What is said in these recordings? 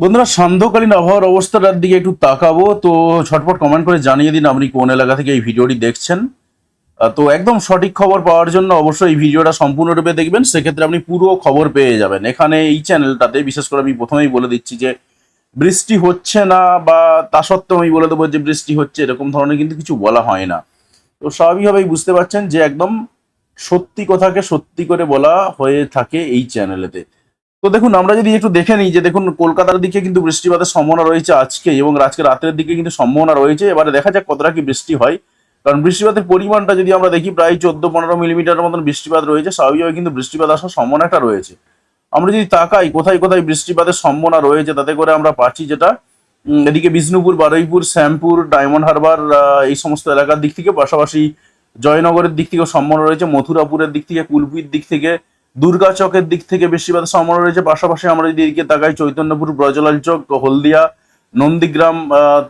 বন্ধুরা সান্ধ্যকালীন আবহাওয়ার অবস্থাটার দিকে একটু তাকাবো। তো ঝটপট কমেন্ট করে জানিয়ে দিন আপনি কোন এলাকা থেকে এই ভিডিওটি দেখছেন। তো একদম সঠিক খবর পাওয়ার জন্য অবশ্যই এই ভিডিওটা সম্পূর্ণরূপে দেখবেন। সেক্ষেত্রে আপনি পুরো খবর পেয়ে যাবেন। এখানে এই চ্যানেলটাতে বিশেষ করে আমি প্রথমেই বলে দিচ্ছি যে, বৃষ্টি হচ্ছে না বা তা সত্ত্বেও আমি বলে দেবো যে, বৃষ্টি হচ্ছে এরকম ধরনের কিন্তু কিছু বলা হয় না। তো স্বাভাবিকভাবেই বুঝতে পারছেন যে, একদম সত্যি কথাকে সত্যি করে বলা হয়ে থাকে এই চ্যানেলেতে তো দেখুন, আমরা যদি একটু দেখে নিই যে দেখুন, কলকাতার দিকে কিন্তু বৃষ্টিপাতের সম্ভাবনা রয়েছে আজকে এবং আজকে রাতের দিকে কিন্তু সম্ভাবনা রয়েছে। এবারে দেখা যাক কতটা কি বৃষ্টি হয়। কারণ বৃষ্টিপাতের পরিমাণটা যদি আমরা দেখি, প্রায় চোদ্দ পনেরো মিলিমিটার মতন বৃষ্টিপাত রয়েছে। স্বাভাবিকভাবে কিন্তু বৃষ্টিপাত আসার সম্ভাবনা একটা রয়েছে। আমরা যদি তাকাই, কোথায় কোথায় বৃষ্টিপাতের সম্ভাবনা রয়েছে, তাতে করে আমরা পাচ্ছি যেটা এদিকে বিষ্ণুপুর, বারুইপুর, শ্যামপুর, ডায়মন্ড হারবার এই সমস্ত এলাকার দিক থেকে। পাশাপাশি জয়নগরের দিক থেকেও সম্ভাবনা রয়েছে। মথুরাপুরের দিক থেকে, কুলপির দিক থেকে দুর্গাচকের দিক থেকে বৃষ্টিপাতের সম্ভাবনা রয়েছে। পাশাপাশি আমরা যদি এদিকে তাকাই, চৈতন্যপুর, ব্রজলাল চক, হলদিয়া, নন্দীগ্রাম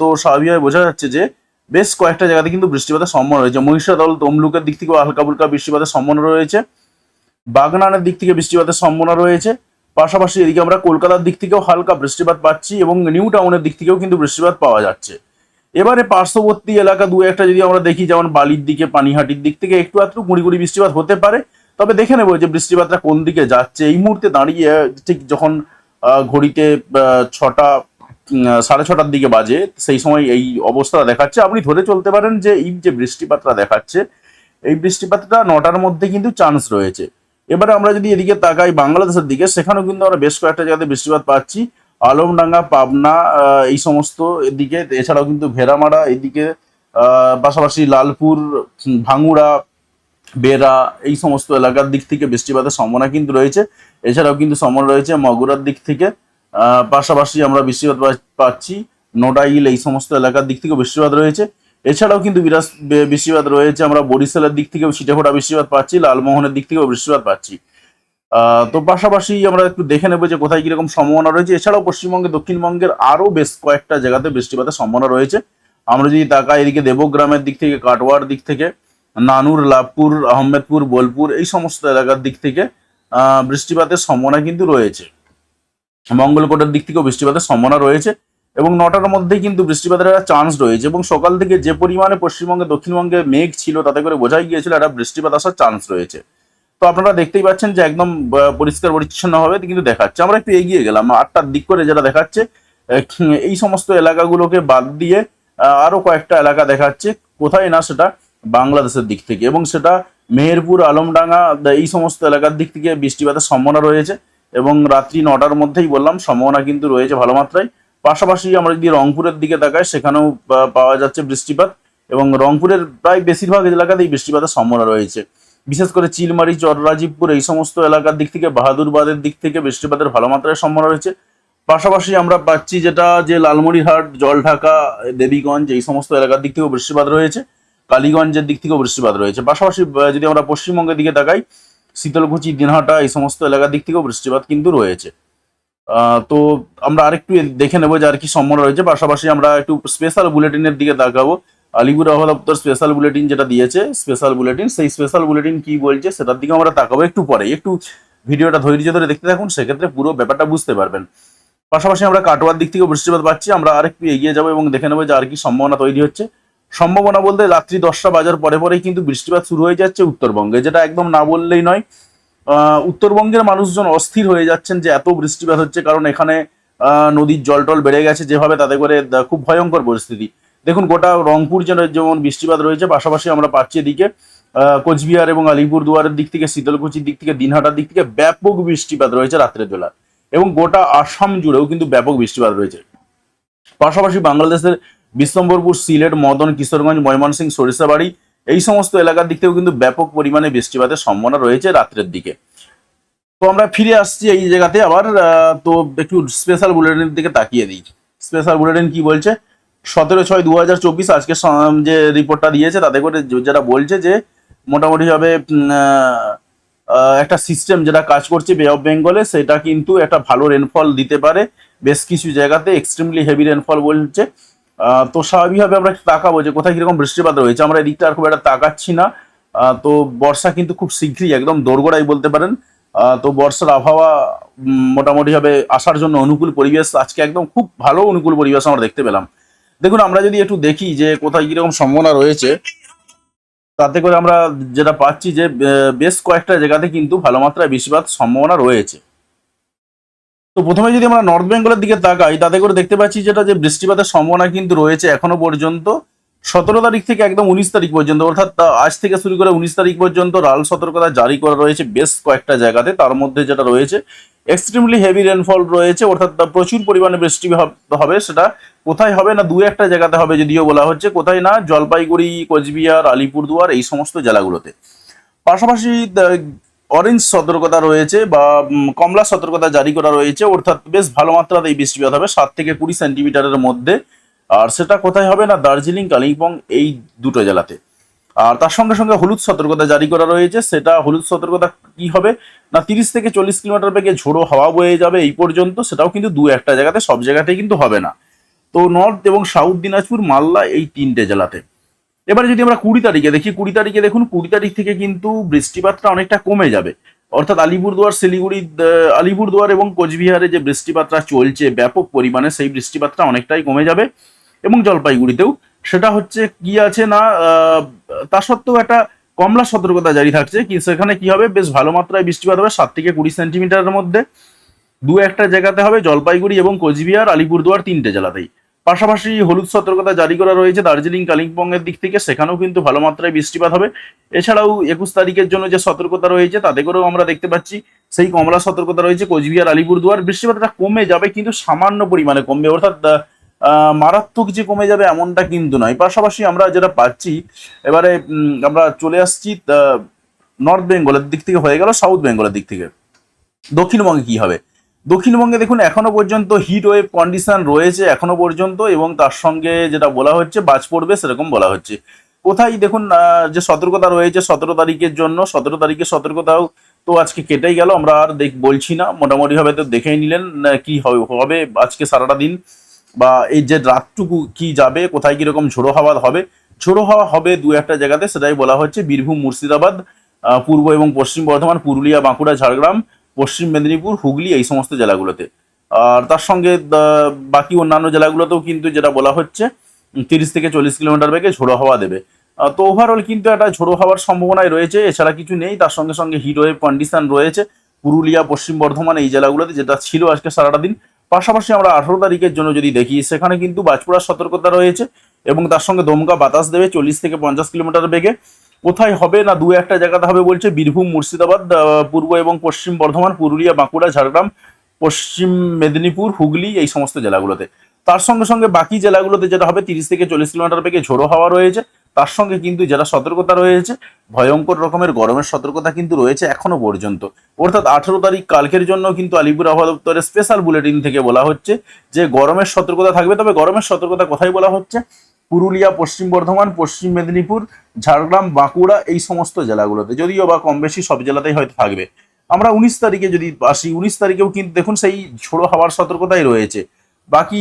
তো স্বাভাবিকভাবে বোঝা যাচ্ছে যে বেশ কয়েকটা জায়গাতে কিন্তু বৃষ্টিপাতের সম্মান রয়েছে। মহিষাদল, তমলুকের দিক থেকেও হালকা ফুলকা বৃষ্টিপাতের সম্ভাবনা রয়েছে। বাগনানের দিক থেকে বৃষ্টিপাতের সম্ভাবনা রয়েছে। পাশাপাশি এদিকে আমরা কলকাতার দিক থেকেও হালকা বৃষ্টিপাত পাচ্ছি এবং নিউ টাউনের দিক থেকেও কিন্তু বৃষ্টিপাত পাওয়া যাচ্ছে। এবারে পার্শ্ববর্তী এলাকা দু একটা যদি আমরা দেখি, যেমন বালির দিকে, পানিহাটির দিক থেকে একটু আধটু গুঁড়ি গুঁড়ি বৃষ্টিপাত হতে পারে। তবে দেখে নেব যে বৃষ্টিপাতটা কোন দিকে যাচ্ছে। এই মুহূর্তে দাঁড়িয়ে, ঠিক যখন ঘড়িতে ছটা সাড়ে ছটার দিকে বাজে, সেই সময় এই অবস্থাটা দেখাচ্ছে। আপনি ধরে চলতে পারেন যে এই যে বৃষ্টিপাতটা দেখাচ্ছে, এই বৃষ্টিপাতটা নটার মধ্যে কিন্তু চান্স রয়েছে। এবারে আমরা যদি এদিকে তাকাই বাংলাদেশের দিকে, সেখানেও কিন্তু আমরা বেশ কয়েকটা জায়গাতে বৃষ্টিপাত পাচ্ছি। আলমডাঙ্গা, পাবনা এই সমস্ত এদিকে এছাড়াও কিন্তু ভেড়ামারা, এদিকে পাশাপাশি লালপুর, ভাঙুড়া বেরা এই সমস্ত এলাকার দিক থেকে বৃষ্টিপাতের সম্ভাবনা কিন্তু রয়েছে। এছাড়াও কিন্তু সম্ভাবনা রয়েছে মগুরার দিক থেকে। পাশাপাশি আমরা বৃষ্টিপাত পাচ্ছি। নোডাইল এই সমস্ত এলাকার দিক থেকে বৃষ্টিপাত রয়েছে। এছাড়াও কিন্তু বিরাস বে- বৃষ্টিপাত রয়েছে। আমরা বরিশালের দিক থেকেও ছিটেফোঁটা বৃষ্টিপাত পাচ্ছি। লালমোহনের দিক থেকেও বৃষ্টিপাত পাচ্ছি। তো পাশাপাশি আমরা একটু দেখে নেব যে কোথায় কীরকম সম্ভাবনা রয়েছে। এছাড়াও পশ্চিমবঙ্গে, দক্ষিণবঙ্গের আরও বেশ কয়েকটা জায়গাতে বৃষ্টিপাতের সম্ভাবনা রয়েছে। আমরা যদি তাকাই এদিকে দেবগ্রামের দিক থেকে, কাটোয়ার দিক থেকে নানুর লাভপুর আহমেদপুর বোলপুর এই সমস্ত এলাকার দিক থেকে বৃষ্টিপাতের সম্ভাবনা কিন্তু রয়েছে। মঙ্গলকোটের দিক থেকেও বৃষ্টিপাতের সম্ভাবনা রয়েছে এবং নটার মধ্যেই কিন্তু বৃষ্টিপাতের একটা চান্স রয়েছে এবং সকাল থেকে যে পরিমাণে পশ্চিমবঙ্গে দক্ষিণবঙ্গে মেঘ ছিল তাতে করে বোঝাই গিয়েছিল একটা বৃষ্টিপাত আসার চান্স রয়েছে। তো আপনারা দেখতেই পাচ্ছেন যে একদম পরিষ্কার পরিচ্ছন্ন ভাবে কিন্তু দেখাচ্ছে। আমরা একটু এগিয়ে গেলাম আটটার দিক করে যেটা দেখাচ্ছে এই সমস্ত এলাকাগুলোকে বাদ দিয়ে আহ, আরও কয়েকটা এলাকা দেখাচ্ছে। কোথায় না সেটা বাংলাদেশের দিক থেকে এবং সেটা মেহেরপুর, আলমডাঙ্গা এই সমস্ত এলাকার দিক থেকে বৃষ্টিপাতের সম্ভাবনা রয়েছে এবং রাত্রি নটার মধ্যেই বললাম, সম্ভাবনা কিন্তু রয়েছে ভালো মাত্রায়। পাশাপাশি আমরা যদি রংপুরের দিকে তাকাই, সেখানেও পাওয়া যাচ্ছে বৃষ্টিপাত এবং রংপুরের প্রায় বেশিরভাগ এলাকাতেই বৃষ্টিপাতের সম্ভাবনা রয়েছে। বিশেষ করে চিলমারি, চররাজীবপুর এই সমস্ত এলাকার দিক থেকে, বাহাদুরবাদের দিক থেকে বৃষ্টিপাতের ভালো মাত্রায় সম্ভাবনা রয়েছে। পাশাপাশি আমরা পাচ্ছি যেটা যে লালমনিরহাট, জলঢাকা, দেবীগঞ্জ এই সমস্ত এলাকার দিক থেকেও বৃষ্টিপাত রয়েছে। কালীগঞ্জের দিক থেকেও বৃষ্টিপাত রয়েছে। পাশাপাশি যদি আমরা পশ্চিমবঙ্গের দিকে তাকাই, শীতলকুচি, দিনহাটা এই সমস্ত এলাকার দিক থেকেও বৃষ্টিপাত কিন্তু রয়েছে। তো আমরা আরেকটু দেখে নেব যে আর কি সম্ভাবনা রয়েছে। পাশাপাশি আমরা একটু স্পেশাল বুলেটিনের দিকে তাকাবো। আলিপুর আবহাওয়া দপ্তর স্পেশাল বুলেটিন যেটা দিয়েছে স্পেশাল বুলেটিন সেই স্পেশাল বুলেটিন কি বলছে সেটার দিকে আমরা তাকাবো একটু পরে একটু ভিডিওটা ধৈর্য ধরে দেখতে থাকুন, সেক্ষেত্রে পুরো ব্যাপারটা বুঝতে পারবেন। পাশাপাশি আমরা কাটোয়ার দিক থেকেও বৃষ্টিপাত পাচ্ছি। আমরা আরেকটু এগিয়ে যাব এবং দেখে নেব যে আর কি সম্ভাবনা তৈরি হচ্ছে। সম্ভাবনা বলতে রাত্রি দশটা বাজার পরে পরেই কিন্তু বৃষ্টিপাত শুরু হয়ে যাচ্ছে উত্তরবঙ্গে, যেটা একদম না বললেই নয়। উত্তরবঙ্গের মানুষজন অস্থির হয়ে যাচ্ছেন যে এত বৃষ্টিপাত হচ্ছে, কারণ এখানে নদীর জল টল বেড়ে গেছে যেভাবে, তাতে করে খুব ভয়ঙ্কর পরিস্থিতি। দেখুন, গোটা রংপুর যেন যেমন বৃষ্টিপাত রয়েছে, পাশাপাশি আমরা পাচ্ছি এদিকে কোচবিহার এবং আলিপুর দুয়ারের দিক থেকে, শীতলকুচির দিক থেকে, দিনহাটার দিক থেকে ব্যাপক বৃষ্টিপাত রয়েছে রাত্রের বেলা। এবং গোটা আসাম জুড়েও কিন্তু ব্যাপক বৃষ্টিপাত রয়েছে। পাশাপাশি বাংলাদেশের বিশ্বম্বরপুর সিলেট মদন কিশোরগঞ্জ ময়মনসিংহ সরিষাবাড়ি এই সমস্ত এলাকার দিক থেকেও কিন্তু ব্যাপক পরিমাণে বৃষ্টিপাতের সম্ভাবনা রয়েছে রাত্রের দিকে। তো আমরা ফিরে আসছি এই জায়গাতে আবার তো একটু স্পেশাল বুলেটিনের দিকে তাকিয়ে দিই। স্পেশাল বুলেটিন কি বলছে? সতেরো ছয় দু হাজার চব্বিশ আজকে যে রিপোর্টটা দিয়েছে তাতে করে যে- যেটা বলছে যে মোটামুটি ভাবে উম, আহ, আহ, একটা সিস্টেম যেটা কাজ করছে বে অফ বেঙ্গলে সেটা কিন্তু একটা ভালো রেনফল দিতে পারে। বেশ কিছু জায়গাতে এক্সট্রিমলি হেভি রেনফল বলছে। তো স্বাভাবিকভাবে আমরা একটু তাকাবো যে কোথায় কীরকম বৃষ্টিপাত রয়েছে। আমরা এদিকটা আর খুব একটা তাকাচ্ছি না। তো বর্ষা কিন্তু খুব শীঘ্রই একদম দোরগোড়াই বলতে পারেন। তো বর্ষার আবহাওয়া মোটামুটিভাবে আসার জন্য অনুকূল পরিবেশ। আজকে একদম খুব ভালো অনুকূল পরিবেশ আমরা দেখতে পেলাম। দেখুন, আমরা যদি একটু দেখি যে কোথায় কীরকম সম্ভাবনা রয়েছে, তাতে করে আমরা যেটা পাচ্ছি যে বেশ কয়েকটা জায়গাতে কিন্তু ভালো মাত্রায় বৃষ্টিপাত সম্ভাবনা রয়েছে। তো প্রথমে যদি আমরা নর্থ বেঙ্গলের দিকে তাকাই, তাতে করে দেখতে পাচ্ছি যেটা যে বৃষ্টিপাতের সম্ভাবনা কিন্তু রয়েছে এখনও পর্যন্ত। সতেরো তারিখ থেকে একদম উনিশ তারিখ পর্যন্ত, অর্থাৎ আজ থেকে শুরু করে উনিশ তারিখ পর্যন্ত লাল সতর্কতা জারি করা রয়েছে বেশ কয়েকটা জায়গাতে। তার মধ্যে যেটা রয়েছে এক্সট্রিমলি হেভি রেনফল রয়েছে, অর্থাৎ প্রচুর পরিমাণে বৃষ্টি হবে সেটা কোথায় হবে না দু একটা জায়গাতে হবে যদিও বলা হচ্ছে, কোথায় না, জলপাইগুড়ি, কোচবিহার, আলিপুরদুয়ার, এই সমস্ত জেলাগুলোতে। পাশাপাশি অরেঞ্জ সতর্কতা রয়েছে বা কমলা সতর্কতা জারি করা রয়েছে। অর্থাৎ বেশ ভালো মাত্রাতে এই বৃষ্টিপাত হবে। সাত থেকে কুড়ি সেন্টিমিটারের মধ্যে। আর সেটা কোথায় হবে না, দার্জিলিং, কালিম্পং এই দুটো জেলাতে। আর তার সঙ্গে সঙ্গে হলুদ সতর্কতা জারি করা রয়েছে। সেটা হলুদ সতর্কতা কি হবে না, তিরিশ থেকে চল্লিশ কিলোমিটার বেগে ঝোড়ো হাওয়া বয়ে যাবে এই পর্যন্ত, সেটাও কিন্তু দু একটা জায়গাতে, সব জায়গাতেই কিন্তু হবে না। তো নর্থ এবং সাউথ দিনাজপুর, মালদা এই তিনটে জেলাতে। এবারে যদি আমরা কুড়ি তারিখে দেখি, কুড়ি তারিখে দেখুন, কুড়ি তারিখ থেকে কিন্তু বৃষ্টিপাতটা অনেকটা কমে যাবে। অর্থাৎ আলিপুরদুয়ার, শিলিগুড়ি আলিপুরদুয়ার এবং কোচবিহারে যে বৃষ্টিপাতটা চলছে, ব্যাপক পরিমাণে সেই বৃষ্টিপাতটা অনেকটাই কমে যাবে এবং জলপাইগুড়িতেও। সেটা হচ্ছে কি আছে না তা সত্ত্বেও একটা কমলা সতর্কতা জারি থাকছে কি, সেখানে কি হবে? বেশ ভালো মাত্রায় বৃষ্টিপাত হবে, সাত থেকে কুড়ি সেন্টিমিটারের মধ্যে। দু একটা জায়গাতে হবে, জলপাইগুড়ি এবং কোচবিহার, আলিপুরদুয়ার তিনটে জেলাতেই। পাশাপাশি হলুদ সতর্কতা জারি করা রয়েছে দার্জিলিং, কালিম্পংয়ের দিক থেকে। সেখানেও কিন্তু ভালো মাত্রায় বৃষ্টিপাত হবে। এছাড়াও একুশ তারিখের জন্য যে সতর্কতা রয়েছে তাতে করেও আমরা দেখতে পাচ্ছি। সেই কমলা সতর্কতা রয়েছে কোচবিহার, আলিপুরদুয়ার। বৃষ্টিপাতটা কমে যাবে কিন্তু সামান্য পরিমাণে কমবে। অর্থাৎ মারাত্মক যে কমে যাবে এমনটা কিন্তু নয়। পাশাপাশি আমরা যেটা পাচ্ছি, এবারে আমরা চলে আসছি নর্থ বেঙ্গলের দিক থেকে হয়ে গেল সাউথ বেঙ্গলের দিক থেকে। দক্ষিণবঙ্গে কি হবে? দক্ষিণবঙ্গে দেখুন, এখনও পর্যন্ত হিট ওয়েভ কন্ডিশন রয়েছে, এখনও পর্যন্ত, এবং তার সঙ্গে যেটা বলা হচ্ছে, বাজ পড়বে, সেরকম বলা হচ্ছে। কোথায় দেখুন যে সতর্কতা রয়েছে সতেরো তারিখের জন্য, সতেরো তারিখের সতর্কতাও তো আজকে কেটেই গেল, আমরা আর দেখ, বলছি না মোটামুটি ভাবে তো দেখেই নিলেন কি হবে হবে আজকে সারাটা দিন, বা এই যে রাতটুকু কি যাবে, কোথায় কীরকম ঝোড়ো হাওয়া হবে, ঝোড়ো হাওয়া হবে দু একটা জায়গাতে, সেটাই বলা হচ্ছে, বীরভূম মুর্শিদাবাদ পূর্ব এবং পশ্চিম বর্ধমান, পুরুলিয়া, বাঁকুড়া, ঝাড়গ্রাম পশ্চিম মেদিনীপুর, হুগলি এই সমস্ত জেলাগুলোতে। আর তার সঙ্গে বাকি অন্যান্য জেলাগুলোতেও কিন্তু যেটা বলা হচ্ছে, তিরিশ থেকে চল্লিশ কিলোমিটার বেগে ঝোড়ো হাওয়া দেবে। তো ওভারঅল কিন্তু একটা ঝোড়ো হাওয়ার সম্ভাবনায় রয়েছে, এছাড়া কিছু নেই। তার সঙ্গে সঙ্গে হিট ওয়েভ কন্ডিশন রয়েছে। পুরুলিয়া, পশ্চিম বর্ধমান এই জেলাগুলোতে যেটা ছিল আজকে সারাটা দিন। পাশাপাশি আমরা আঠারো তারিখের জন্য যদি দেখি, সেখানে কিন্তু বাজপুরার সতর্কতা রয়েছে এবং তার সঙ্গে দমকা বাতাস দেবে চল্লিশ থেকে পঞ্চাশ কিলোমিটার বেগে। কোথায় হবে না দু একটা জায়গাতে হবে বলছে বীরভূম, মুর্শিদাবাদ পূর্ব এবং পশ্চিম বর্ধমান, পুরুলিয়া, বাঁকুড়া, ঝাড়গ্রাম, পশ্চিম মেদিনীপুর, হুগলি এই সমস্ত জেলাগুলোতে। তার সঙ্গে সঙ্গে বাকি জেলাগুলোতে যেটা হবে, তিরিশ থেকে চল্লিশ কিলোমিটার বেগে ঝোড়ো হাওয়া রয়েছে। তার সঙ্গে কিন্তু যেটা সতর্কতা রয়েছে, ভয়ঙ্কর রকমের গরমের সতর্কতা কিন্তু রয়েছে এখনও পর্যন্ত। অর্থাৎ আঠেরো তারিখ কালকের জন্য কিন্তু আলিপুর আবহাওয়া দপ্তরের স্পেশাল বুলেটিন থেকে বলা হচ্ছে যে, গরমের সতর্কতা থাকবে। তবে গরমের সতর্কতা কোথায় বলা হচ্ছে? পুরুলিয়া, পশ্চিম বর্ধমান, পশ্চিম মেদিনীপুর, ঝাড়গ্রাম, বাঁকুড়া এই সমস্ত জেলাগুলোতে। যদিও বা কম বেশি সব জেলাতেই হয়তো থাকবে। আমরা উনিশ তারিখে যদি আসি, উনিশ তারিখেও কিন্তু দেখুন সেই ঝোড়ো হাওয়ার সতর্কতাই রয়েছে। বাকি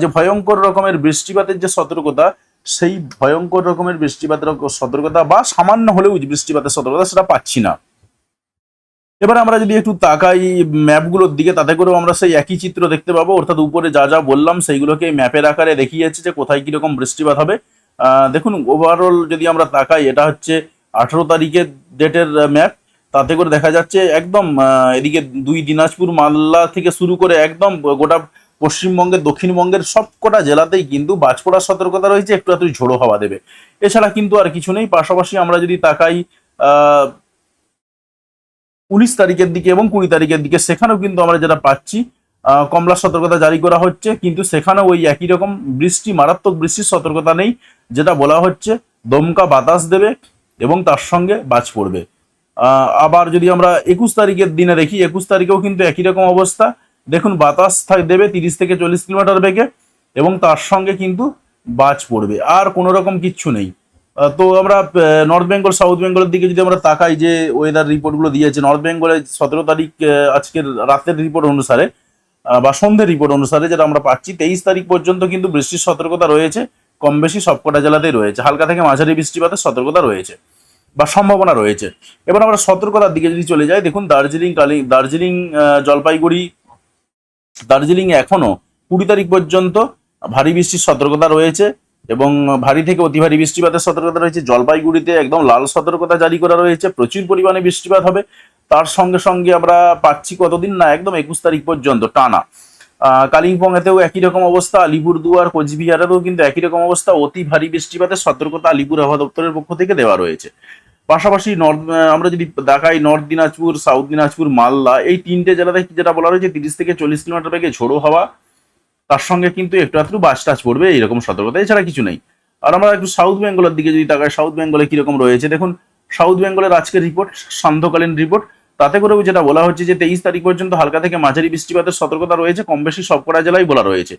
যে ভয়ঙ্কর রকমের বৃষ্টিপাতের যে সতর্কতা, সেই ভয়ঙ্কর রকমের বৃষ্টিপাতের সতর্কতা বা সামান্য হলেও বৃষ্টিপাতের সতর্কতা সেটা পাচ্ছি না। এবার আমরা যদি একটু তাকাই ম্যাপগুলোর দিকে, তাতে করেও আমরা সেই একই চিত্র দেখতে পাবো। অর্থাৎ উপরে যা যা বললাম, সেইগুলোকে ম্যাপের আকারে দেখিয়েছে যে কোথায় কীরকম বৃষ্টিপাত হবে। দেখুন ওভারঅল যদি আমরা তাকাই, এটা হচ্ছে আঠেরো তারিখের ডেটের ম্যাপ তাতে করে দেখা যাচ্ছে একদম এদিকে দুই দিনাজপুর, মালদা থেকে শুরু করে একদম গোটা পশ্চিমবঙ্গের, দক্ষিণবঙ্গের সবকটা জেলাতেই কিন্তু বাজ পড়ার সতর্কতা রয়েছে, একটু এতই ঝোড়ো হাওয়া দেবে। এছাড়া কিন্তু আর কিছু নেই। পাশাপাশি আমরা যদি তাকাই উনিশ তারিখের দিকে এবং কুড়ি তারিখের দিকে। সেখানেও কিন্তু আমরা যেটা পাচ্ছি কমলা সতর্কতা জারি করা হচ্ছে, কিন্তু সেখানেও ওই একই রকম বৃষ্টি, মারাত্মক বৃষ্টির সতর্কতা নেই, যেটা বলা হচ্ছে দমকা বাতাস দেবে এবং তার সঙ্গে বাজ পড়বে। আবার যদি আমরা একুশ তারিখের দিনে দেখি, একুশ তারিখেও কিন্তু একই রকম অবস্থা। দেখুন, বাতাস দেবে তিরিশ থেকে চল্লিশ কিলোমিটার বেগে এবং তার সঙ্গে কিন্তু বাজ পড়বে, আর কোনো রকম কিচ্ছু নেই। তো আমরা নর্থ বেঙ্গল সাউথ বেঙ্গলের দিকে যদি আমরা তাকাই যে ওয়েদার রিপোর্টগুলো দিয়েছে নর্থ বেঙ্গলে সতেরো তারিখ আজকের রাতের রিপোর্ট অনুসারে বা সন্ধ্যের রিপোর্ট অনুসারে যেটা আমরা পাচ্ছি, তেইশ তারিখ পর্যন্ত কিন্তু বৃষ্টির সতর্কতা রয়েছে, কম বেশি সবকটা জেলাতেই রয়েছে। হালকা থেকে মাঝারি বৃষ্টিপাতের সতর্কতা রয়েছে, বা সম্ভাবনা রয়েছে। এবার আমরা সতর্কতার দিকে যদি চলে যাই, দেখুন দার্জিলিং, কালি, দার্জিলিং জলপাইগুড়ি, দার্জিলিং এখনও কুড়ি তারিখ পর্যন্ত ভারী বৃষ্টির সতর্কতা রয়েছে এবং ভারী থেকে অতি ভারী বৃষ্টিপাতের সতর্কতা রয়েছে। জলপাইগুড়িতে একদম লাল সতর্কতা জারি করা রয়েছে। প্রচুর পরিমাণে বৃষ্টিপাত হবে। তার সঙ্গে সঙ্গে আমরা পাচ্ছি কতদিন না, একদম একুশ তারিখ পর্যন্ত টানা। কালিম্পংয়েতেও একই রকম অবস্থা। আলিপুরদুয়ার কোচবিহারেও কিন্তু একই রকম অবস্থা। অতি ভারী বৃষ্টিপাতের সতর্কতা আলিপুর আবহাওয়া দপ্তরের পক্ষ থেকে দেওয়া রয়েছে। পাশাপাশি নর্থ আমরা যদি দেখাই নর্থ দিনাজপুর, সাউথ দিনাজপুর, মালদা, এই তিনটে জেলাতে যেটা বলা রয়েছে, তিরিশ থেকে চল্লিশ কিলোমিটার বেগে ঝোড়ো হাওয়া। তার সঙ্গে কিন্তু একটু একটু বাস টাচ পড়বে, এইরকম সতর্কতা, এছাড়া কিছু নেই। আর আমরা একটু সাউথ বেঙ্গলের দিকে যদি তাকাই সাউথ বেঙ্গলে কীরকম রয়েছে? দেখুন সাউথ বেঙ্গলের আজকের রিপোর্ট সান্ধ্যকালীন রিপোর্ট তাতে করেও যেটা বলা হচ্ছে যে তেইশ তারিখ পর্যন্ত হালকা থেকে মাঝারি বৃষ্টিপাতের সতর্কতা রয়েছে, কম বেশি সবকটা জেলায় বলা রয়েছে।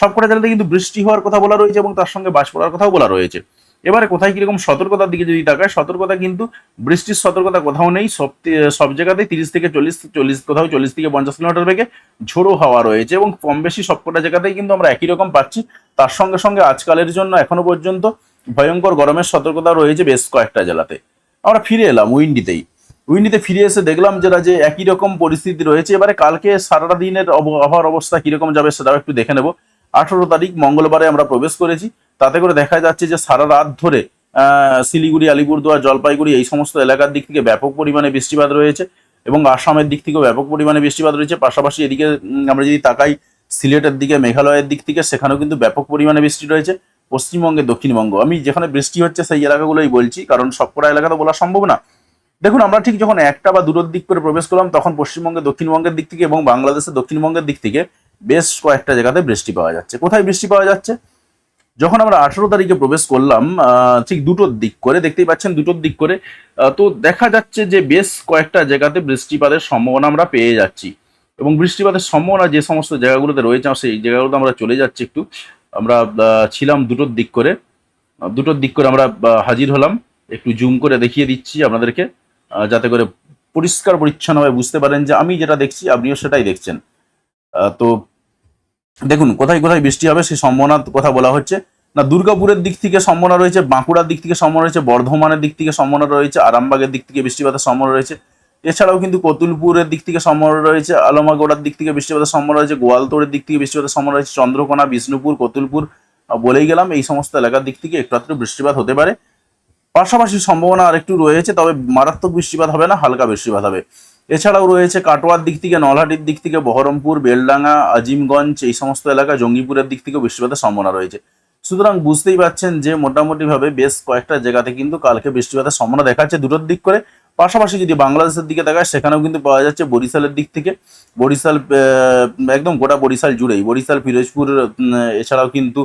সবকটা জেলাতে কিন্তু বৃষ্টি হওয়ার কথা বলা রয়েছে এবং তার সঙ্গে বাস পড়ার কথাও বলা রয়েছে। এবারে কোথায় কীরকম সতর্কতার দিকে যদি তাকায়, সতর্কতা কিন্তু বৃষ্টির সতর্কতা কোথাও নেই, সব সব জায়গাতেই তিরিশ থেকে চল্লিশ চল্লিশ কোথাও চল্লিশ থেকে পঞ্চাশ কিলোমিটার বেগে ঝোড়ো হাওয়া রয়েছে এবং কম বেশি সবকটা জায়গাতেই কিন্তু আমরা একই রকম পাচ্ছি। তার সঙ্গে সঙ্গে আজকালের জন্য এখনও পর্যন্ত ভয়ঙ্কর গরমের সতর্কতা রয়েছে বেশ কয়েকটা জেলাতে। আমরা ফিরে এলাম উইন্ডিতেই। উইন্ডিতে ফিরে এসে দেখলাম যেটা যে একই রকম পরিস্থিতি রয়েছে। এবারে কালকে সারাটা দিনের আবহাওয়ার অবস্থা কীরকম যাবে সেটাও একটু দেখে নেব। আঠারো তারিখ মঙ্গলবারে আমরা প্রবেশ করেছি। তাতে করে দেখা যাচ্ছে যে সারা রাত ধরে শিলিগুড়ি, আলিপুরদুয়ার, জলপাইগুড়ি এই সমস্ত এলাকার দিক থেকে ব্যাপক পরিমাণে বৃষ্টিপাত রয়েছে এবং আসামের দিক থেকেও ব্যাপক পরিমাণে বৃষ্টিপাত রয়েছে। পাশাপাশি এদিকে আমরা যদি তাকাই সিলেটের দিকে, মেঘালয়ের দিক থেকে, সেখানেও কিন্তু ব্যাপক পরিমাণে বৃষ্টি রয়েছে। পশ্চিমবঙ্গে, দক্ষিণবঙ্গ। আমি যেখানে বৃষ্টি হচ্ছে সেই এলাকাগুলোই বলছি, কারণ সবকটা এলাকা তো বলা সম্ভব না। দেখুন, আমরা ঠিক যখন একটা বা দুটোর দিক করে প্রবেশ করলাম, তখন পশ্চিমবঙ্গে, দক্ষিণবঙ্গের দিক থেকে এবং বাংলাদেশের দক্ষিণবঙ্গের দিক থেকে বেশ কয়েকটা জায়গাতে বৃষ্টি পাওয়া যাচ্ছে। কোথায় বৃষ্টি পাওয়া যাচ্ছে? যখন আমরা আঠারো তারিখে প্রবেশ করলাম ঠিক দুটোর দিক করে, দেখতেই পাচ্ছেন দুটোর দিক করে তো দেখা যাচ্ছে যে বেশ কয়েকটা জায়গাতে বৃষ্টিপাতের সম্ভাবনা আমরা পেয়ে যাচ্ছি। এবং বৃষ্টিপাতের সম্ভাবনা যে সমস্ত জায়গাগুলোতে রয়েছে সেই জায়গাগুলোতে আমরা চলে যাচ্ছি একটু। আমরা ছিলাম দুটোর দিক করে। দুটোর দিক করে আমরা হাজির হলাম। একটু জুম করে দেখিয়ে দিচ্ছি আপনাদেরকে যাতে করে পরিষ্কার পরিচ্ছন্নভাবে বুঝতে পারেন যে আমি যেটা দেখছি, আপনিও সেটাই দেখছেন। তো দেখুন, কোথায় কোথায় বৃষ্টি হবে সেই সম্ভাবনার কথা বলা হচ্ছে। না, দুর্গাপুরের দিক থেকে সম্ভাবনা রয়েছে, বাঁকুড়ার দিক থেকে সম্ভাবনা রয়েছে, বর্ধমানের দিক থেকে সম্ভাবনা রয়েছে, আরামবাগের দিক থেকে বৃষ্টিপাতের সম্ভাবনা রয়েছে। এছাড়াও কিন্তু কতুলপুরের দিক থেকে সম্ভাবনা রয়েছে, আলমাগোড়ার দিক থেকে বৃষ্টিপাতের সম্ভাবনা রয়েছে, গোয়ালতোড়ের দিক থেকে বৃষ্টিপাতের সম্ভাবনা রয়েছে, চন্দ্রকোনা, বিষ্ণুপুর, কতুলপুর বলেই গেলাম, এই সমস্ত এলাকার দিক থেকে একটু আধটু বৃষ্টিপাত হতে পারে। পাশাপাশি সম্ভাবনা আরেকটু রয়েছে, তবে মারাত্মক বৃষ্টিপাত হবে না, হালকা বৃষ্টিপাত হবে। এছাড়াও রয়েছে কাটোয়ার দিক থেকে, নলহাটির দিক থেকে, বহরমপুর, বেলডাঙ্গা, আজিমগঞ্জ, এই সমস্ত এলাকা জঙ্গিপুরের দিক থেকেও বৃষ্টিপাতের সম্ভাবনা রয়েছে। সুতরাং বুঝতেই পারছেন যে মোটামুটিভাবে বেশ কয়েকটা জায়গাতে কিন্তু কালকে বৃষ্টিপাতের সম্ভাবনা দেখাচ্ছে দুটোর দিক করে। পাশাপাশি যদি বাংলাদেশের দিকে দেখায় সেখানেও কিন্তু পাওয়া যাচ্ছে বরিশালের দিক থেকে। বরিশাল একদম গোটা বরিশাল জুড়েই। বরিশাল, ফিরোজপুর এছাড়াও কিন্তু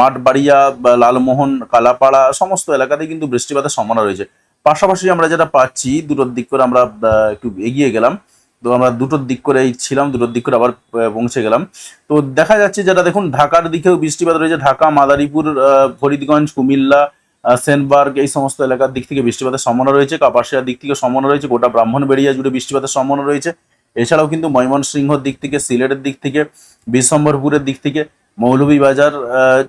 মাঠবাড়িয়া লালমোহন, কালাপাড়া, সমস্ত এলাকাতে কিন্তু বৃষ্টিপাতের সম্ভাবনা রয়েছে। পাশাপাশি আমরা যেটা পাচ্ছি, দুটোর দিক করে আমরা একটু এগিয়ে গেলাম। তো আমরা দুটোর দিক করেই ছিলাম, দুটোর দিক করে আবার পৌঁছে গেলাম। তো দেখা যাচ্ছে যেটা দেখুন, ঢাকার দিকেও বৃষ্টিপাত রয়েছে। ঢাকা, মাদারীপুর ফরিদগঞ্জ, কুমিল্লা সেনবার্গ, এই সমস্ত এলাকার দিক থেকে বৃষ্টিপাতের সম্ভাবনা রয়েছে। কাপাসিয়ার দিক থেকে সম্ভাবনা রয়েছে। গোটা ব্রাহ্মণবেড়িয়া জুড়ে বৃষ্টিপাতের সম্ভাবনা রয়েছে। এছাড়াও কিন্তু ময়মনসিংহর দিক থেকে, সিলেটের দিক থেকে, বিশ্বম্বরপুরের দিক থেকে মৌলভীবাজার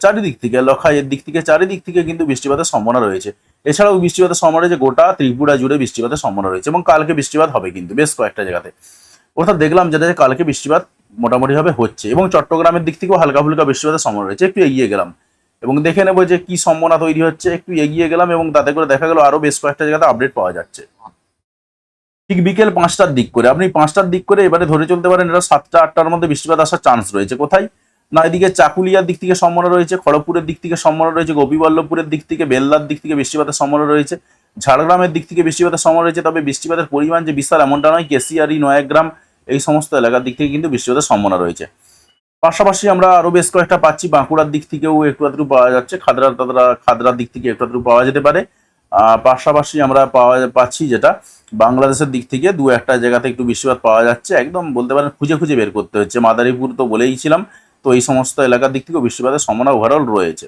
চারিদিক থেকে, লখাইয়ের দিক থেকে, চারিদিক থেকে কিন্তু বৃষ্টিপাতের সম্ভাবনা রয়েছে। এছাড়াও বৃষ্টিপাতের সম্ভাবনা রয়েছে গোটা ত্রিপুরা জুড়ে বৃষ্টিপাতের সম্ভাবনা রয়েছে এবং কালকে বৃষ্টিপাত হবে কিন্তু বেশ কয়েকটা জায়গাতে। অর্থাৎ দেখলাম যেটা যে কালকে বৃষ্টিপাত মোটামুটিভাবে হচ্ছে এবং চট্টগ্রামের দিক থেকেও হালকা ফুলকা বৃষ্টিপাতের সম্ভাবনা রয়েছে। একটু এগিয়ে গেলাম এবং দেখে নেব যে কি সম্ভাবনা তৈরি হচ্ছে, একটু এগিয়ে গেলাম এবং তাতে করে দেখা গেল আরও বেশ কয়েকটা জায়গাতে আপডেট পাওয়া যাচ্ছে। ঠিক বিকেল পাঁচটার দিক করে, আপনি পাঁচটার দিক করে এবারে ধরে চলতে পারেন এটা সাতটা, আটটার মধ্যে বৃষ্টিপাত আসার চান্স রয়েছে। কোথায়? না, এদিকে চাকুলিয়ার দিক থেকে সম্ভাবনা রয়েছে, খড়গপুরের দিক থেকে সম্ভাবনা রয়েছে, গোপীবল্লভপুরের দিক থেকে, বেল্লার দিক থেকে বৃষ্টিপাতের সম্ভাবনা রয়েছে, ঝাড়গ্রামের দিক থেকে বৃষ্টিপাতের সম্ভাবনা রয়েছে, তবে বৃষ্টিপাতের পরিমাণ যে বিশাল এমনটা নয় কেসিয়ারি নয়াগ্রাম, এই সমস্ত এলাকার দিক থেকে কিন্তু বৃষ্টিপাতের সম্ভাবনা রয়েছে। পাশাপাশি আমরা আরও বেশ কয়েকটা পাচ্ছি, বাঁকুড়ার দিক থেকেও একটু আধটু পাওয়া যাচ্ছে, খাদরা, তাদরা, খাদরার দিক থেকে একটু আধটু পাওয়া যেতে পারে। পাশাপাশি আমরা পাওয়া, পাচ্ছি যেটা, বাংলাদেশের দিক থেকে দু একটা জায়গাতে একটু বৃষ্টিপাত পাওয়া যাচ্ছে, একদম বলতে পারেন খুঁজে খুঁজে বের করতে হচ্ছে। মাদারীপুর তো বলেইছিলাম তো এই সমস্ত এলাকার দিক থেকেও বৃষ্টিপাতের সম্ভাবনা ওভারঅল রয়েছে।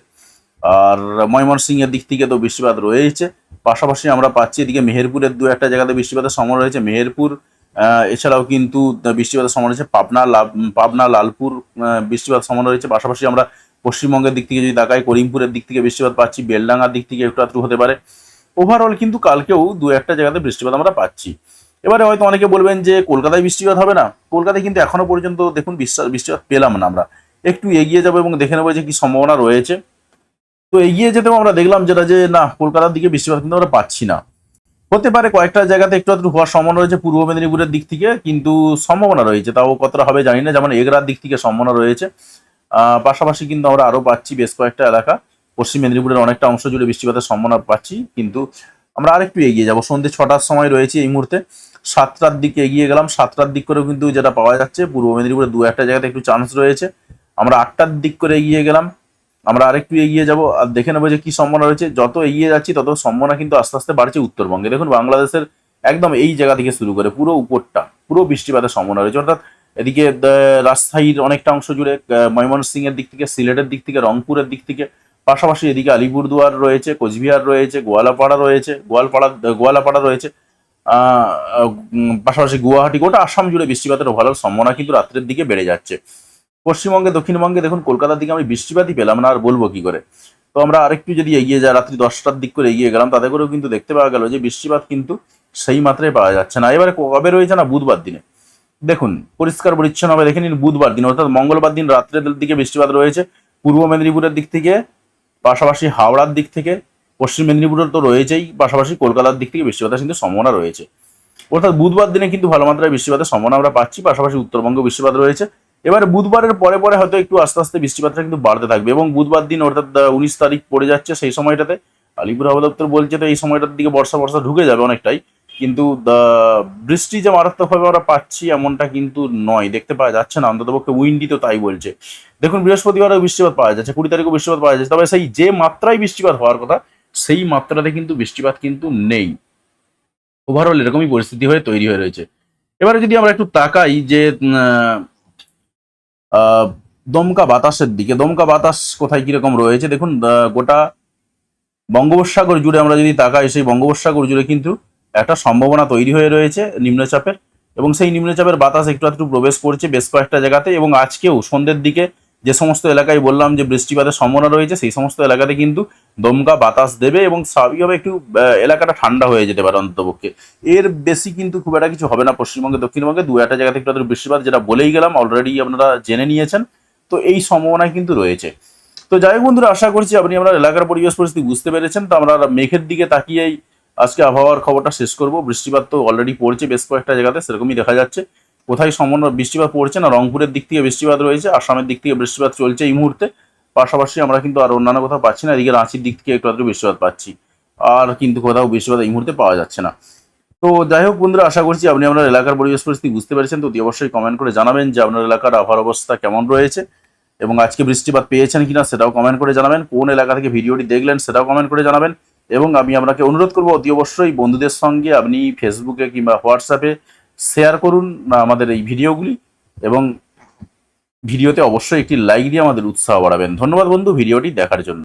আর ময়মনসিংহের দিক থেকে তো বৃষ্টিপাত রয়েছে। পাশাপাশি আমরা পাচ্ছি এদিকে মেহেরপুরের দু একটা জায়গাতে বৃষ্টিপাতের সম্ভাবনা রয়েছে। মেহেরপুর এছাড়াও কিন্তু বৃষ্টিপাতের সম্ভাবনা রয়েছে। পাবনা পাবনা, লালপুর বৃষ্টিপাত সম্ভাবনা রয়েছে। পাশাপাশি আমরা পশ্চিমবঙ্গের দিক থেকে যদি তাকাই, করিমপুরের দিক থেকে বৃষ্টিপাত পাচ্ছি। বেলডাঙ্গার দিক থেকে একটু আধটু হতে পারে। ওভারঅল কিন্তু কালকেও দু একটা জায়গাতে বৃষ্টিপাত আমরা পাচ্ছি। এবারে হয়তো অনেকে বলবেন যে, কলকাতায় বৃষ্টিপাত হবে না। কলকাতায় কিন্তু এখনও পর্যন্ত দেখুন বৃষ্টি- বৃষ্টিপাত পেলাম না আমরা। একটু এগিয়ে যাব এবং দেখে নেব যে কি সম্ভাবনা রয়েছে। তো এগিয়ে যেতেও আমরা দেখলাম যেটা যে, না, কলকাতার দিকে বৃষ্টিপাত কিন্তু আমরা পাচ্ছি না। হতে পারে কয়েকটা জায়গাতে একটু একটু হওয়ার সম্ভাবনা রয়েছে পূর্ব মেদিনীপুরের দিক থেকে, কিন্তু সম্ভাবনা রয়েছে। তাও কতটা হবে জানি না, যেমন এগরার দিক থেকে সম্ভাবনা রয়েছে। পাশাপাশি কিন্তু আমরা আরও পাচ্ছি বেশ কয়েকটা এলাকা। পশ্চিম মেদিনীপুরের অনেকটা অংশ জুড়ে বৃষ্টিপাতের সম্ভাবনা পাচ্ছি, কিন্তু আমরা আরেকটু এগিয়ে যাব। সন্ধ্যে ছটার সময় রয়েছে এই মুহূর্তে। সাতটার দিকে এগিয়ে গেলাম। সাতটার দিক করেও কিন্তু যেটা পাওয়া যাচ্ছে, পূর্ব মেদিনীপুরের দু একটা জায়গাতে একটু চান্স রয়েছে। আমরা আটটার দিক করে এগিয়ে গেলাম। আমরা আরেকটু এগিয়ে যাব আর দেখে নেব যে কি সম্ভাবনা রয়েছে। যত এগিয়ে যাচ্ছি, তত সম্ভাবনা কিন্তু আস্তে আস্তে বাড়ছে উত্তরবঙ্গে। দেখুন, বাংলাদেশের একদম এই জায়গা থেকে শুরু করে পুরো উপরটা, পুরো বৃষ্টিপাতের সম্ভাবনা রয়েছে। অর্থাৎ এদিকে রাজশাহীর অনেকটা অংশ জুড়ে ময়মনসিংহের দিক থেকে, সিলেটের দিক থেকে, রংপুরের দিক থেকে, পাশাপাশি এদিকে আলিপুরদুয়ার রয়েছে, কোচবিহার রয়েছে, গোয়ালাপাড়া রয়েছে, গোয়ালপাড়া, গোয়ালাপাড়া রয়েছে পাশাপাশি গুয়াহাটি, গোটা আসাম জুড়ে বৃষ্টিপাতের ভালো সম্ভাবনা কিন্তু রাত্রের দিকে বেড়ে যাচ্ছে। পশ্চিমবঙ্গে, দক্ষিণবঙ্গে দেখুন, কলকাতার দিকে আমি বৃষ্টিপাতই পেলাম না, আর বলব কি করে? তো আমরা আরেকটু যদি এগিয়ে যাই রাত্রি দশটার দিক করে এগিয়ে গেলাম, তাতে করেও কিন্তু দেখতে পাওয়া গেল যে বৃষ্টিপাত কিন্তু সেই মাত্রায় পাওয়া যাচ্ছে না। এবারে কবে রয়েছে না? বুধবার দিনে। দেখুন, পরিষ্কার পরিচ্ছন্ন হবে দেখে নিন, বুধবার দিন, অর্থাৎ মঙ্গলবার দিন রাত্রের দিকে বৃষ্টিপাত রয়েছে। পূর্ব মেদিনীপুরের দিক থেকে, পাশাপাশি হাওড়ার দিক থেকে, পশ্চিম মেদিনীপুরের তো রয়েছেই, পাশাপাশি কলকাতার দিক থেকে বৃষ্টিপাতের কিন্তু সম্ভাবনা রয়েছে। অর্থাৎ বুধবার দিনে কিন্তু ভালো মাত্রায় বৃষ্টিপাতের সম্ভাবনা আমরা পাচ্ছি, পাশাপাশি উত্তরবঙ্গ বৃষ্টিপাত রয়েছে। এবার বুধবারের পরে পরে হয়তো একটু আস্তে আস্তে বৃষ্টিপাতটা কিন্তু বাড়তে থাকবে এবং বুধবার দিন অর্থাৎ উনিশ তারিখ পড়ে যাচ্ছে সেই সময়টাতে। আলিপুর হাওয়া দপ্তর বলছে তো এই সময়টার দিকে বর্ষা বর্ষা ঢুকে যাবে অনেকটাই। কিন্তু বৃষ্টি যে মারাত্মকভাবে আমরা পাচ্ছি এমনটা কিন্তু নয়। দেখতে পাওয়া যাচ্ছে না, অন্ততপক্ষে উইন্ডি তো তাই বলছে। দেখুন বৃহস্পতিবারও বৃষ্টিপাত পাওয়া যাচ্ছে, কুড়ি তারিখও বৃষ্টিপাত পাওয়া যাচ্ছে। তবে সেই যে মাত্রায় বৃষ্টিপাত হওয়ার কথা, সেই মাত্রাতে কিন্তু বৃষ্টিপাত কিন্তু নেই। ওভারঅল এরকমই পরিস্থিতি হয়ে তৈরি হয়ে রয়েছে। এবারে যদি আমরা একটু তাকাই যে দমকা বাতাসের দিকে। দমকা বাতাস কোথায় কীরকম রয়েছে? দেখুন গোটা বঙ্গোপসাগর জুড়ে আমরা যদি তাকাই, সেই বঙ্গোপসাগর জুড়ে কিন্তু একটা সম্ভাবনা তৈরি হয়ে রয়েছে নিম্নচাপের। এবং সেই নিম্নচাপের বাতাস একটু একটু প্রবেশ করছে বেশ কয়েকটা জায়গাতে এবং আজকেও সন্ধ্যের দিকে যে সমস্ত এলাকায় বললাম যে বৃষ্টিপাতের সম্ভাবনা রয়েছে, সেই সমস্ত এলাকাতে কিন্তু দমকা বাতাস দেবে এবং স্বাভাবিকভাবে একটু এলাকাটা ঠান্ডা হয়ে যেতে পারে অন্ততপক্ষে। এর বেশি কিন্তু খুব একটা কিছু হবে না পশ্চিমবঙ্গে, দক্ষিণবঙ্গে। দু একটা জায়গাতে একটু আধটু বৃষ্টিপাত, যেটা বলেই গেলাম অলরেডি আপনারা জেনে নিয়েছেন। তো এই সম্ভাবনা কিন্তু রয়েছে। তো যাই হোক বন্ধুরা, আশা করছি আপনি আপনার এলাকার পরিবেশ পরিস্থিতি বুঝতে পেরেছেন। তো আমরা মেঘের দিকে তাকিয়েই আজকে আবহাওয়ার খবরটা শেষ করব। বৃষ্টিপাত তো অলরেডি পড়ছে বেশ কয়েকটা জায়গাতে, সেরকমই দেখা যাচ্ছে। কোথায় সম্ভাবনা বৃষ্টিপাত পড়ছে না, রংপুরের দিক থেকে বৃষ্টিপাত রয়েছে, আসামের দিক থেকে বৃষ্টিপাত চলছে এই মুহূর্তে। পাশাপাশি আমরা কিন্তু আর অন্যান্য কোথাও পাচ্ছি না, এদিকে রাঁচির দিক থেকে একটু বৃষ্টিপাত পাচ্ছি। আর কিন্তু কোথাও বৃষ্টিপাত এই মুহূর্তে পাওয়া যাচ্ছে না। তো যাই হোক বন্ধুরা, আশা করছি আপনি আপনার এলাকার পরিবেশ পরিস্থিতি বুঝতে পেরেছেন। তো অতি অবশ্যই কমেন্ট করে জানাবেন যে আপনার এলাকার আবহাওয়ার অবস্থা কেমন রয়েছে এবং আজকে বৃষ্টিপাত পেয়েছেন কিনা সেটাও কমেন্ট করে জানাবেন। কোন এলাকা থেকে ভিডিওটি দেখলেন সেটাও কমেন্ট করে জানাবেন। এবং আমি আপনাকে অনুরোধ করব অতি অবশ্যই বন্ধুদের সঙ্গে আপনি ফেসবুকে কিংবা হোয়াটসঅ্যাপে শেয়ার করুন আমাদের এই ভিডিওগুলি, এবং ভিডিওতে অবশ্যই একটি লাইক দিয়ে আমাদের উৎসাহ বাড়াবেন। ধন্যবাদ বন্ধু, ভিডিওটি দেখার জন্য।